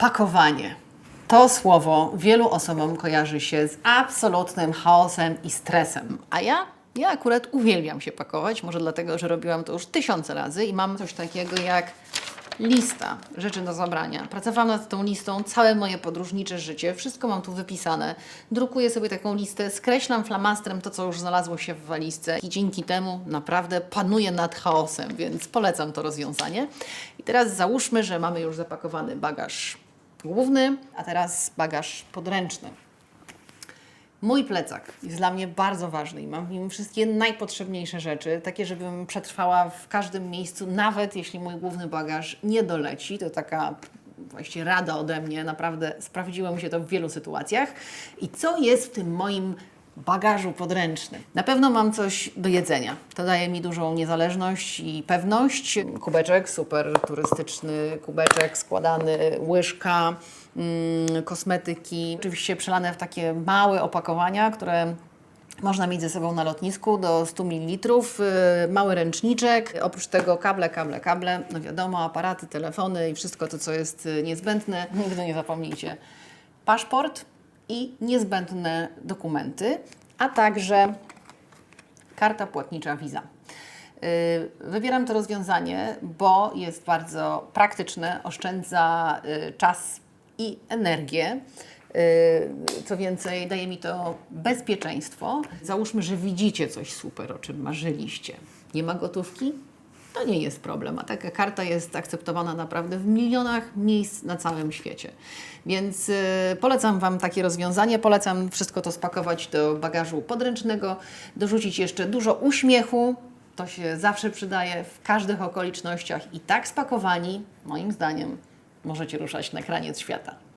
Pakowanie. To słowo wielu osobom kojarzy się z absolutnym chaosem i stresem. A ja? Ja akurat uwielbiam się pakować, może dlatego, że robiłam to już tysiące razy i mam coś takiego jak lista rzeczy do zabrania. Pracowałam nad tą listą całe moje podróżnicze życie, wszystko mam tu wypisane. Drukuję sobie taką listę, skreślam flamastrem to, co już znalazło się w walizce i dzięki temu naprawdę panuję nad chaosem, więc polecam to rozwiązanie. I teraz załóżmy, że mamy już zapakowany bagaż główny, a teraz bagaż podręczny. Mój plecak jest dla mnie bardzo ważny i mam w nim wszystkie najpotrzebniejsze rzeczy, takie, żebym przetrwała w każdym miejscu, nawet jeśli mój główny bagaż nie doleci. To taka właściwie rada ode mnie, naprawdę sprawdziło mi się to w wielu sytuacjach. I co jest w tym moim bagażu podręcznym? Na pewno mam coś do jedzenia. To daje mi dużą niezależność i pewność. Kubeczek, super turystyczny kubeczek składany, łyżka, mm, kosmetyki, oczywiście przelane w takie małe opakowania, które można mieć ze sobą na lotnisku do 100 ml, yy, mały ręczniczek, oprócz tego kable, kable, kable, no wiadomo, aparaty, telefony i wszystko to, co jest y, niezbędne. Nigdy nie zapomnijcie. Paszport i niezbędne dokumenty, a także karta płatnicza Visa. Yy, Wybieram to rozwiązanie, bo jest bardzo praktyczne, oszczędza yy, czas i energię. Yy, Co więcej, daje mi to bezpieczeństwo. Załóżmy, że widzicie coś super, o czym marzyliście. Nie ma gotówki? To nie jest problem, a taka karta jest akceptowana naprawdę w milionach miejsc na całym świecie. Więc y, polecam Wam takie rozwiązanie, polecam wszystko to spakować do bagażu podręcznego, dorzucić jeszcze dużo uśmiechu, to się zawsze przydaje w każdych okolicznościach i tak spakowani, moim zdaniem, możecie ruszać na kraniec świata.